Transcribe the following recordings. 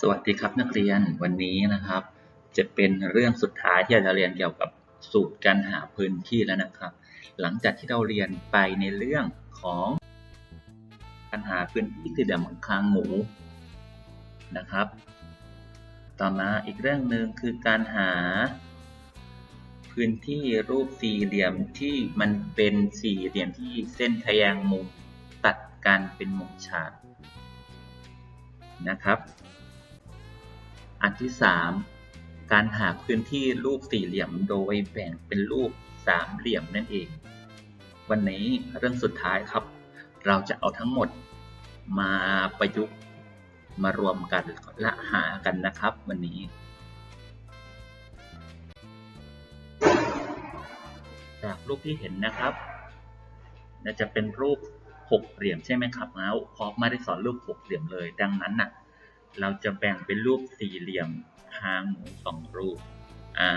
สวัสดีครับนักเรียนวันนี้นะครับ จะเป็นเรื่องสุดท้ายที่เราจะเรียนเกี่ยวกับสูตรการหาพื้นที่แล้วนะครับ หลังจากที่เราเรียนไปในเรื่องของการหาพื้นที่สี่เหลี่ยมคางหมูนะครับ ต่อมาอีกเรื่องหนึ่งคือการหา พื้นที่รูปสี่เหลี่ยมที่มันเป็นสี่เหลี่ยมที่เส้นทะแยงมุมตัดกันเป็นมุมฉากนะครับ อันที่ 3 การหาพื้นที่รูปสี่เหลี่ยมโดยแบ่งเป็นรูปสามเหลี่ยมนั่นเอง วันนี้เรื่องสุดท้ายครับ เราจะเอาทั้งหมดมาประยุกต์มารวมกันและหากันนะครับ วันนี้ จากรูปที่เห็นนะครับน่าจะเป็นรูปหกเหลี่ยมใช่ไหมครับแล้วพอไม่ได้สอนรูปหกเหลี่ยมเลย ดังนั้นน่ะ เราจะแบ่งเป็นรูปสี่เหลี่ยมคางหมูสองรูปอ่า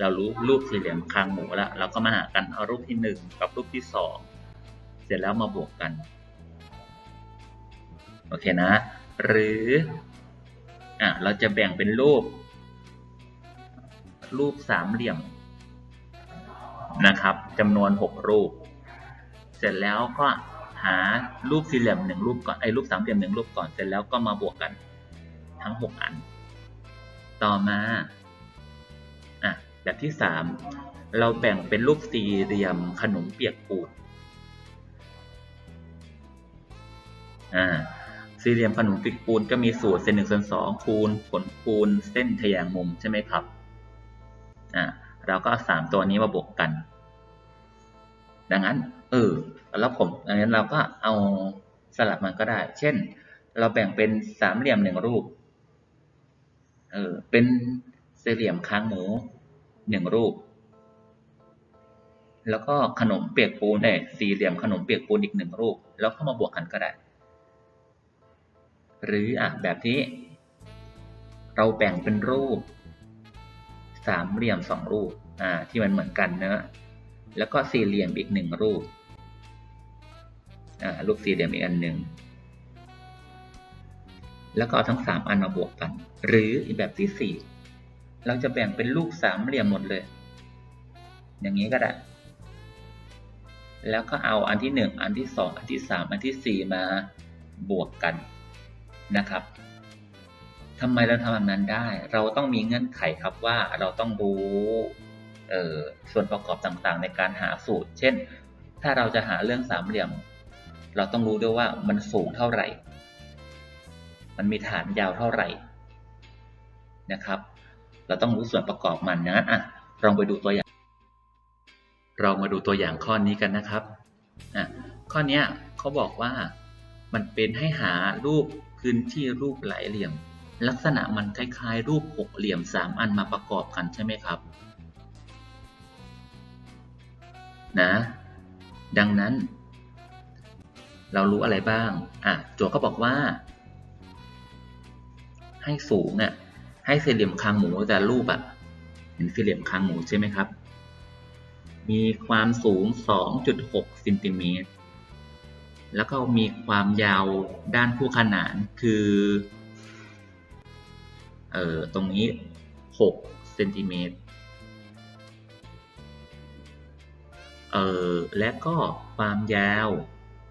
เรารู้รูปสี่เหลี่ยมคางหมูแล้วเราก็มาหากันเอารูปที่หนึ่งกับรูปที่สองเสร็จแล้วมาบวกกันโอเคนะ หรืออ่าเราจะแบ่งเป็นรูป รูปสามเหลี่ยมนะครับจำนวนหกรูป เสร็จแล้วก็หารูปสี่เหลี่ยมหนึ่งรูปก่อนไอ้รูปสามเหลี่ยมหนึ่งรูปก่อนเสร็จแล้วก็มาบวกกัน ทั้ง 6 อัน ต่อมาอะแบบที่ 3 เราแบ่งเป็นรูปสี่เหลี่ยมขนมเปียกปูนอ่าสี่เหลี่ยมขนมเปียกปูนก็มีสูตรเส้นหนึ่งส่วนสองคูณผลคูณเส้นทะแยงมุมใช่ไหมครับอ่าเราก็เอาสามตัวนี้มาบวกกัน ดังนั้นเออแล้วผมดังนั้นเราก็เอาสลับมันก็ได้ เช่น เราแบ่งเป็นสามเหลี่ยมหนึ่งรูป เออเป็นสี่เหลี่ยมค้างหมูหนึ่งรูป แล้วก็ขนมเปียกปูนเนี่ยสี่เหลี่ยมขนมเปียกปูนอีกหนึ่งรูป แล้วเข้ามาบวกกันก็ได้ หรืออะแบบนี้เราแบ่งเป็นรูป สามเหลี่ยมสองรูปอ่าที่มันเหมือนกันเนอะแล้วก็สี่เหลี่ยมอีกหนึ่งรูปอ่ารูปสี่เหลี่ยมอีกอันหนึ่ง แล้วก็เอาทั้งสามอันมาบวกกัน หรืออีกแบบที่สี่เราจะแบ่งเป็นรูปสามเหลี่ยมหมดเลย อย่างนี้ก็ได้ แล้วก็เอาอันที่หนึ่งอันที่สองอันที่สามอันที่สี่มาบวกกันนะครับทำไมเราทำแบบนั้นได้ เราต้องมีเงื่อนไขครับว่าเราต้องรู้ส่วนประกอบต่างๆ ในการหาสูตร เช่น ถ้าเราจะหาเรื่องสามเหลี่ยม เราต้องรู้ด้วยว่ามันสูงเท่าไหร่ มันมีฐานยาวเท่าไหร่นะครับ เราต้องรู้ส่วนประกอบมันงั้นอะลองไปดูตัวอย่าง เรามาดูตัวอย่างข้อนี้กันนะครับอะข้อนี้เขาบอกว่ามันเป็นให้หารูปพื้นที่รูปหลายเหลี่ยม ลักษณะมันคล้ายๆ รูปหกเหลี่ยมสามอันมาประกอบกันใช่ไหมครับนะดังนั้น เรารู้อะไรบ้างอะโจทย์ก็บอกว่า ให้สูงอะให้สี่เหลี่ยมคางหมูแต่รูปอะเห็นสี่เหลี่ยมคางหมูใช่ไหมครับ มีความสูง 2.6เซนติเมตรแล้วก็มีความยาวด้านคู่ขนานคือเอ่อตรงนี้6เซนติเมตรเออและก็ความยาว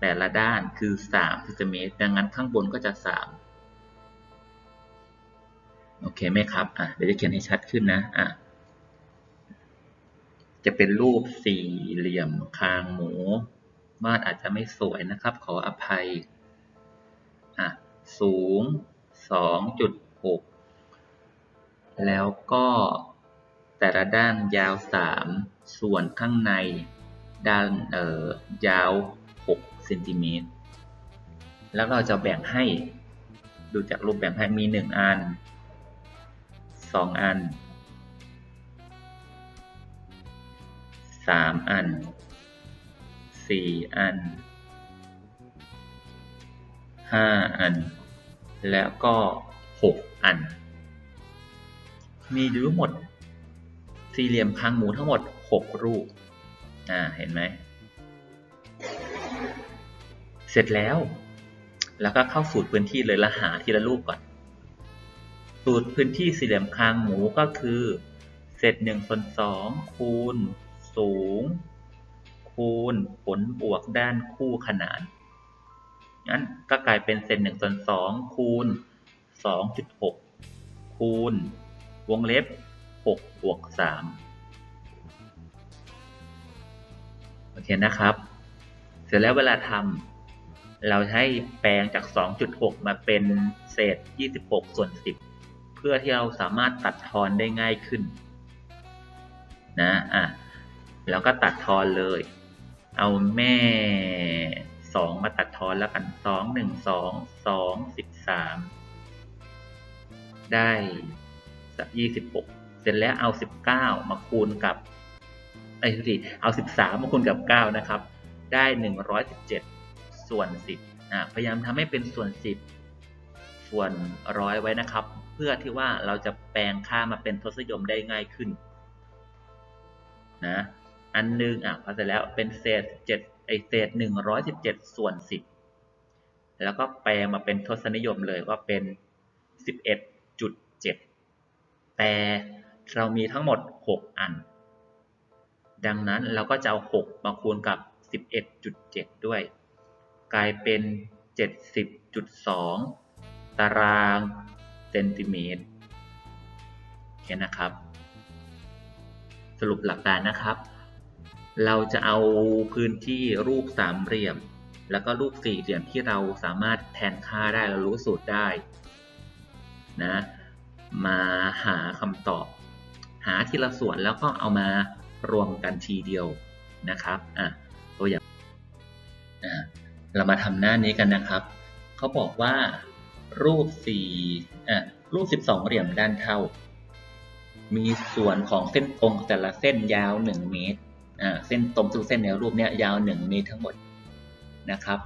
แต่ละด้านคือ3เซนติเมตรดังนั้นข้างบนก็จะ 3 โอเคไหมครับอะเดี๋ยวจะเขียนให้ชัดขึ้นนะอะจะเป็นรูปสี่เหลี่ยมคางหมูวาดอาจจะไม่สวยนะครับ ขออภัยอะสูง 2.6 แล้วก็แต่ละด้านยาว 3 ส่วนข้างในด้านเอ่อยาว6เซนติเมตรแล้วเราจะแบ่งให้ดูจากรูปแบ่งให้มี 1 อัน 2อัน3อัน4อัน5อัน แล้วก็6อัน มีทั้งหมด สี่เหลี่ยมคางหมูทั้งหมด6รูปอ่าเห็นไหม เสร็จแล้ว แล้วก็เข้าสูตรพื้นที่เลยละหาทีละรูปก่อน สูตรพื้นที่สี่เหลี่ยมคางหมูก็คือ เศษหนึ่งส่วนสองคูณ สูง คูณผลบวกด้านคู่ขนานงั้นก็กลายเป็นเศษหนึ่งส่วนสองคูณสองจุดหกคูณ วงเล็บหกบวกสามโอเคนะครับ เสร็จแล้วเวลาทำเราให้แปลงจาก 2.6 มาเป็นเศษ 26 ส่วน 10 พื่อที่เราสามารถตัดทอนได้ง่ายขึ้นนะอะแล้วก็ตัดทอนเลย เอาแม่2มาตัดทอนแล้วกัน2 1 2 2 13ได้ยี่สัก26เสร็จแล้วเอา19มาคูณกับไอ้สิเอา13มมาคูณกับ9นะครับ ได้117ส่วน10อ่าพยายามทำให้เป็นส่วน10ส่วนร้อยไว้นะครับ เพื่อที่ว่าเราจะแปลงค่ามาเป็นทศนิยมได้ง่ายขึ้นนะอันหนึงอะพอเสร็จแล้วเป็นเศษ7ไอเศษ 117 ส่วน 10 แล้วก็แปลงมาเป็นทศนิยมเลยว่าเป็น 11.7 แต่เรามีทั้งหมด 6 อัน ดังนั้นเราก็จะเอา 6 มาคูณกับ 11.7 ด้วย กลายเป็น 70.2 ตาราง เซนติเมตรโอเคนะครับ สรุปหลักการนะครับ เราจะเอาพื้นที่รูปสามเหลี่ยม แล้วก็รูปสี่เหลี่ยมที่เราสามารถแทนค่าได้เรารู้สูตรได้นะมาหาคำตอบ หาทีละส่วนแล้วก็เอามารวมกันทีเดียวนะครับอะตัวอย่างอะเรามาทำหน้านี้กันนะครับ เขาบอกว่า รูปสี่อะรูป 12 เหลี่ยมด้านเท่า มีส่วนของเส้นตรงแต่ละเส้นยาว 1 เมตรอ่าเส้นตรงทุกเส้นในรูปเนี้ยยาว 1 เมตรทั้งหมดนะครับ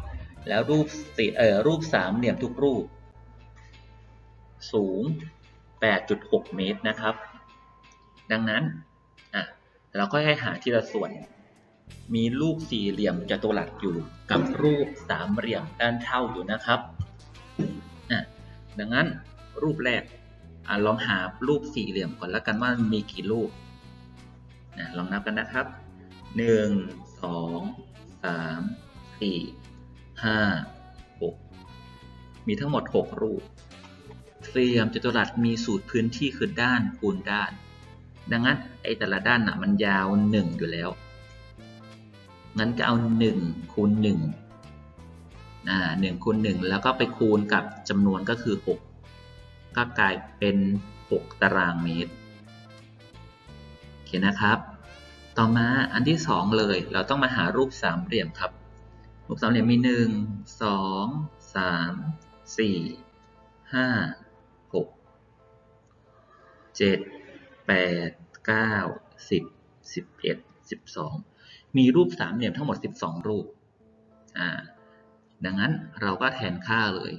แล้วรูปสี่เอ่อรูปสามเหลี่ยมทุกรูป สูง 8.6 เมตรนะครับ ดังนั้นอะเราก็ให้หาทีละส่วนมีรูปสี่เหลี่ยมจัตุรัสอยู่กับรูปสามเหลี่ยมด้านเท่าอยู่นะครับ ดังนั้นรูปแรกอลองหารูปสี่เหลี่ยมก่อนแล้วกันว่ามีกี่รูปนะลองนับกันนะครับหนึ่งสองสามสี่ห้าหกมีทั้งหมดหกรูปสี่เหลี่ยมจัตุรัสมีสูตรพื้นที่คือด้านคูณด้าน ดังนั้นไอ้แต่ละด้านน่ะมันยาวหนึ่งอยู่แล้ว งั้นก็เอาหนึ่งคูณหนึ่ง หนึ่งคูณหนึ่งแล้วก็ไปคูณกับจำนวนก็คือหกก็กลายเป็น 6 ตารางเมตรโอเคนะครับ ต่อมาอันที่ 2 เลย เราต้องมาหารูปสามเหลี่ยมครับ รูปสามเหลี่ยมมี 1 2 3 4 5 6 7 8 9 10 11 12 มีรูปสามเหลี่ยมทั้งหมด 12 รูปอ่า ดังนั้นเราก็แทนค่าเลย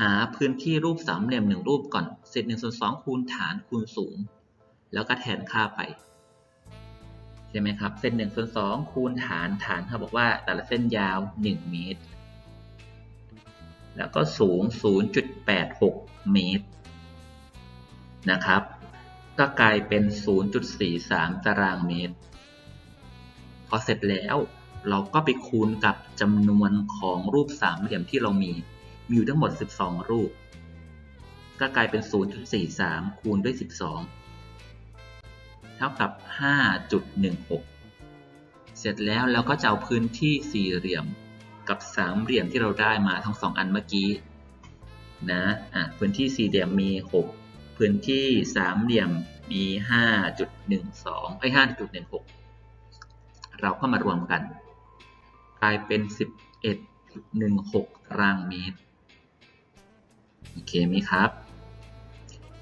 หาพื้นที่รูปสามเหลี่ยมหนึ่งรูปก่อนเศษหนึ่งส่วนสองคูณฐานคูณสูง แล้วก็แทนค่าไป ใช่ไหมครับ เส้นหนึ่งส่วนสองคูณฐานฐานเขาบอกว่าแต่ละเส้นยาว 1 เมตร แล้วก็สูง 0.86 เมตร นะครับ ก็กลายเป็น 0.43 ตารางเมตร พอเสร็จแล้ว เราก็ไปคูณกับจำนวนของรูปสามเหลี่ยมที่เรามี มีอยู่ทั้งหมด 12 รูป ก็กลายเป็น 0.43 คูณด้วย 12 เท่ากับ 5.16 เสร็จแล้วเราก็จะเอาพื้นที่สี่เหลี่ยมกับสามเหลี่ยมที่เราได้มาทั้งสองอันเมื่อกี้นะอะพื้นที่สี่เหลี่ยมมี 6 พื้นที่สามเหลี่ยมมี 5.12ไอ้5.16 เราก็มารวมกัน กลายเป็น 11.16ตารางเมตร โอเคไหมครับ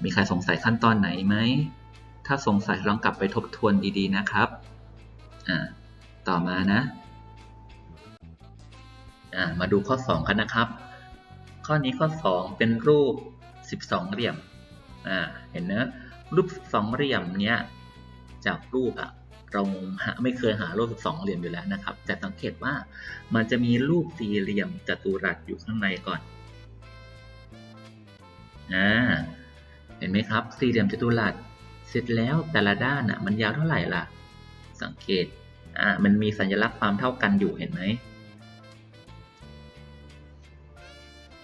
มีใครสงสัยขั้นตอนไหนไหม ถ้าสงสัยลองกลับไปทบทวนดีๆนะครับอ่าต่อมานะอ่ามาดูข้อ 2 กันนะครับ ข้อนี้ข้อ 2 เป็นรูป 12 เหลี่ยมอ่าเห็นนะรูป 12 เหลี่ยมเนี้ยจากรูปอะ เราหาไม่เคยหารูป 12 เหลี่ยมอยู่แล้วนะครับ แต่สังเกตว่ามันจะมีรูปสี่เหลี่ยมจัตุรัสอยู่ข้างในก่อนอ่าเห็นไหมครับ สี่เหลี่ยมจัตุรัสเสร็จแล้วแต่ละด้านอะมันยาวเท่าไหร่ล่ะ สังเกตอ่ามันมีสัญลักษณ์ความเท่ากันอยู่เห็นไหม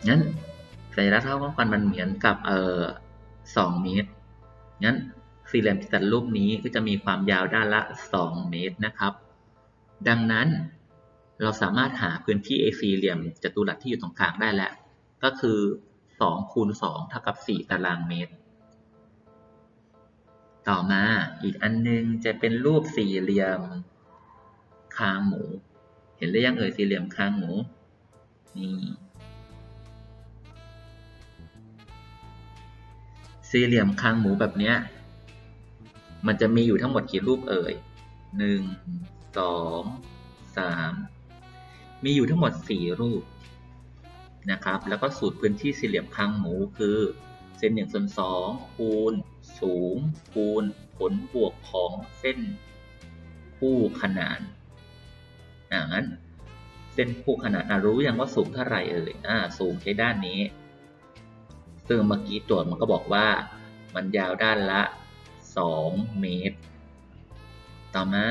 งั้นสัญลักษณ์เท่ากันมันเหมือนกับเอ่อสองเมตรงั้น สี่เหลี่ยมจัตุรัสรูปนี้ก็จะมีความยาวด้านละ 2 เมตรนะครับ ดังนั้นเราสามารถหาพื้นที่ a สี่เหลี่ยมจัตุรัสที่อยู่ตรงกลางได้แล้ว ก็คือ2คูณ2เท่ากับ 4 ตารางเมตร ต่อมาอีกอันนึงจะเป็นรูปสี่เหลี่ยมคางหมู เห็นหรือยังเอ่ยสี่เหลี่ยมคางหมูนี่สี่เหลี่ยมคางหมูแบบเนี้ย มันจะมีอยู่ทั้งหมดกี่รูปเอ่ยหนึ่งสองสามมีอยู่ทั้งหมดสี่รูปนะครับ แล้วก็สูตรพื้นที่สี่เหลี่ยมคางหมูคือเส้นหนึ่งส่วนสองคูณ สูง คูณ ผลบวกของเส้นคู่ขนานอ่างั้นเส้นคู่ขนานรู้ยังว่าสูงเท่าไหร่เอ่ยอ่าสูงใช้ด้านนี้ ซึ่งเมื่อกี้โจทย์มันก็บอกว่ามันยาวด้านละ 2 เมตร ต่อมา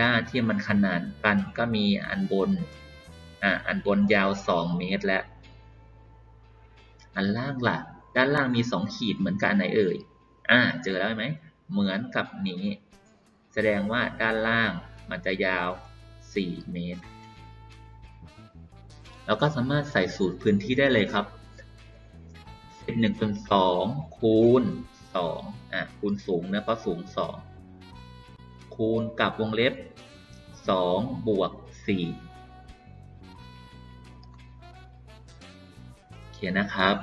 ด้านที่มันขนานกันก็มีอันบน อ่าอันบนยาว 2 เมตรและอันล่างล่ะ ด้านล่างมี 2 ขีดเหมือนกันไหนเอ่ย อ่า เจอแล้วไหม เหมือนกับนี้ แสดงว่าด้านล่างมันจะยาว 4 เมตรเราก็สามารถใส่สูตรพื้นที่ได้เลยครับเป็นหนึ่งส่วนสองคูณส อะคูณสูงนะเพราะสูงสองคูณกับวงเล็บสองบวกสี่เขียนนะครับ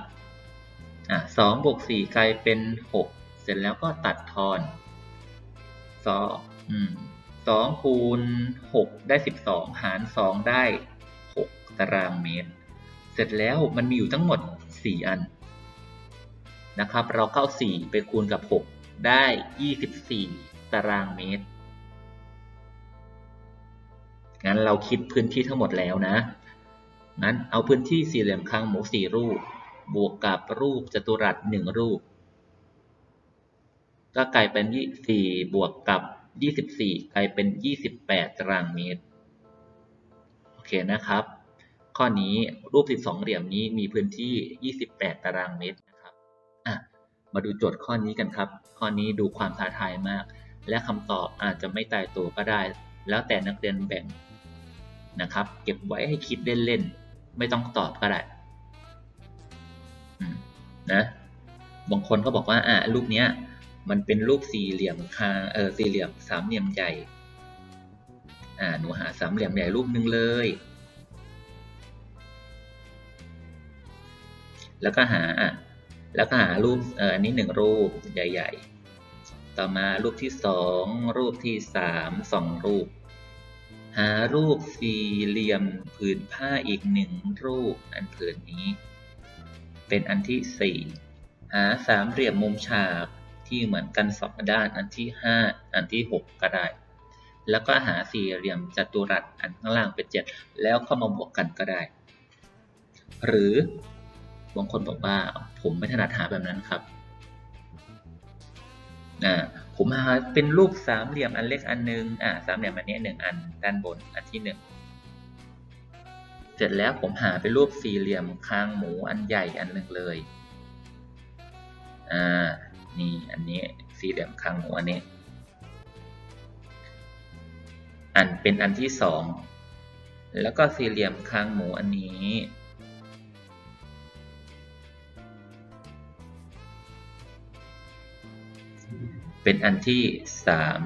อะสองบวกสี่กลายเป็นหกเสร็จแล้วก็ตัดทอนสองอืมสองคูณหกได้สิบสองหารสองได้หกตารางเมตร เสร็จแล้วมันมีอยู่ทั้งหมดสี่อัน นะครับ เราเข้า 4 ไปคูณกับ 6 ได้ 24 ตารางเมตร งั้นเราคิดพื้นที่ทั้งหมดแล้วนะ งั้นเอาพื้นที่สี่เหลี่ยมคางหมู 4 รูป บวกกับรูปจัตุรัส 1 รูป ก็กลายเป็น 4 บวกกับ 24 กลายเป็น 28 ตารางเมตร โอเคนะครับข้อนี้รูป 12 เหลี่ยมนี้มีพื้นที่ 28 ตารางเมตร มาดูโจทย์ข้อนี้กันครับ ข้อนี้ดูความท้าทายมาก และคำตอบอาจจะไม่ตายตัวก็ได้ แล้วแต่นักเรียนแบ่งนะครับ เก็บไว้ให้คิดเล่นๆ ไม่ต้องตอบก็ได้นะบางคนก็บอกว่าอะรูปเนี้ย มันเป็นรูปสี่เหลี่ยมคาเออสี่เหลี่ยมสามเหลี่ยมใหญ่อ่าหนูหาสามเหลี่ยมใหญ่รูปหนึ่งเลย แล้วก็หาอะ แล้วก็หารูปเอออันนี้หนึ่งรูปใหญ่ ๆ ต่อมารูปที่สองรูปที่สามสองรูป หารูปสี่เหลี่ยมผืนผ้าอีกหนึ่งรูปอันผืนนี้ เป็นอันที่สี่หาสามเหลี่ยมมุมฉากที่เหมือนกันสองด้านอันที่ห้าอันที่หกก็ได้ แล้วก็หาสี่เหลี่ยมจัตุรัสอันข้างล่างเป็นเจ็ดแล้วเข้ามาบวกกันก็ได้ หรือ บางคนบอกว่าผมไม่ถนัดหาแบบนั้นครับอ่าผมหาเป็นรูปสามเหลี่ยมอันเล็กอันนึงอ่าสามเหลี่ยมอันนี้หนึ่งอันด้านบนอันที่หนึ่งเสร็จแล้วผมหาเป็นรูปสี่เหลี่ยมคางหมูอันใหญ่อันหนึ่งเลยอ่านี่อันนี้สี่เหลี่ยมคางหมูอันนี้อันเป็นอันที่สองแล้วก็สี่เหลี่ยมคางหมูอันนี้ เป็นอันที่สาม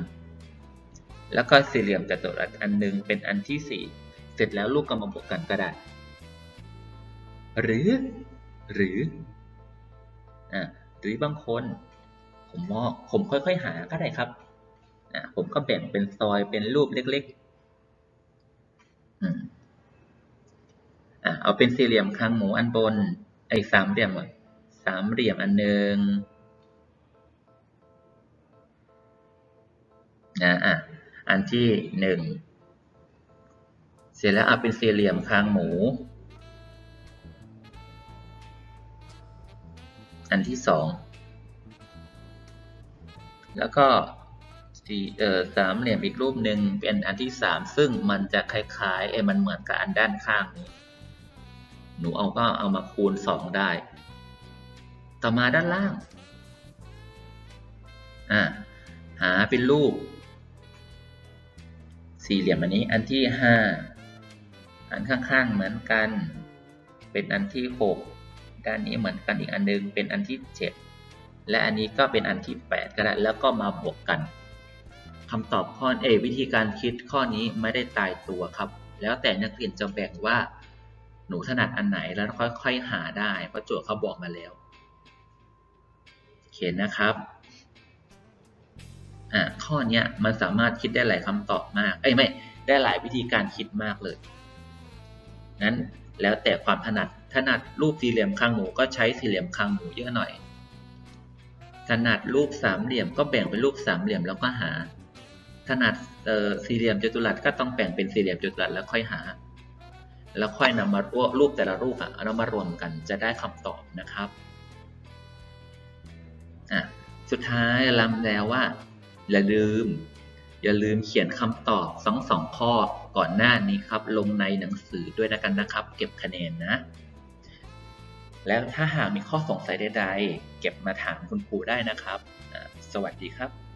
แล้วก็สี่เหลี่ยมจัตุรัสอันหนึ่งเป็นอันที่สี่เสร็จแล้วลูกก็มาบวกกันก็ได้ หรือ หรืออ่าหรือบางคน ผมมองผมค่อยๆ หาก็ได้ครับอ่าผมก็แบ่งเป็นซอยเป็นรูปเล็กๆอืมอ่าเอาเป็นสี่เหลี่ยมคางหมูอันบนไอ้สามเหลี่ยมสามเหลี่ยมอันหนึ่ง นะอะอันที่หนึ่งเสร็จแล้วเอาเป็นสี่เหลี่ยมคางหมู อันที่สองแล้วก็สี่เอ่อสามเหลี่ยมอีกรูปหนึ่งเป็นอันที่สามซึ่งมันจะคล้ายๆเอมันเหมือนกับอันด้านข้างนี้หนูเอาก็เอามาคูณสองได้ ต่อมาด้านล่างอ่าหาเป็นรูป สี่เหลี่ยมอันนี้อันที่ห้าอันข้างๆเหมือนกัน เป็นอันที่หกด้านนี้เหมือนกันอีกอันนึงเป็นอันที่เจ็ดและอันนี้ก็เป็นอันที่แปดก็ได้แล้วก็มาบวกกันคำตอบข้อเอวิธีการคิดข้อนี้ไม่ได้ตายตัวครับ แล้วแต่นักเรียนจะแบ่งว่าหนูถนัดอันไหนแล้วค่อยๆหาได้เพราะโจทย์เขาบอกมาแล้ว เขียนนะครับ อ่าข้อเนี้ยมันสามารถคิดได้หลายคำตอบมาก เอ้ยไม่ ได้หลายวิธีการคิดมากเลย นั้นแล้วแต่ความถนัด ถนัดรูปสี่เหลี่ยมคางหมูก็ใช้สี่เหลี่ยมคางหมูเยอะหน่อย ถนัดรูปสามเหลี่ยมก็แบ่งเป็นรูปสามเหลี่ยมแล้วก็หา ถนัดเอ่อสี่เหลี่ยมจัตุรัสก็ต้องแบ่งเป็นสี่เหลี่ยมจัตุรัสแล้วค่อยหา แล้วค่อยนำมารวรูปแต่ละรูปอะเอามารวมกันจะได้คำตอบนะครับ อะ สุดท้ายลำแล้วว่า อย่าลืม อย่าลืมเขียนคำตอบสองสองข้อก่อนหน้านี้ครับ ลงในหนังสือด้วยนะกันนะครับ เก็บคะแนนนะ แล้วถ้าหากมีข้อสงสัยใดๆ เก็บมาถามคุณครูได้นะครับ สวัสดีครับ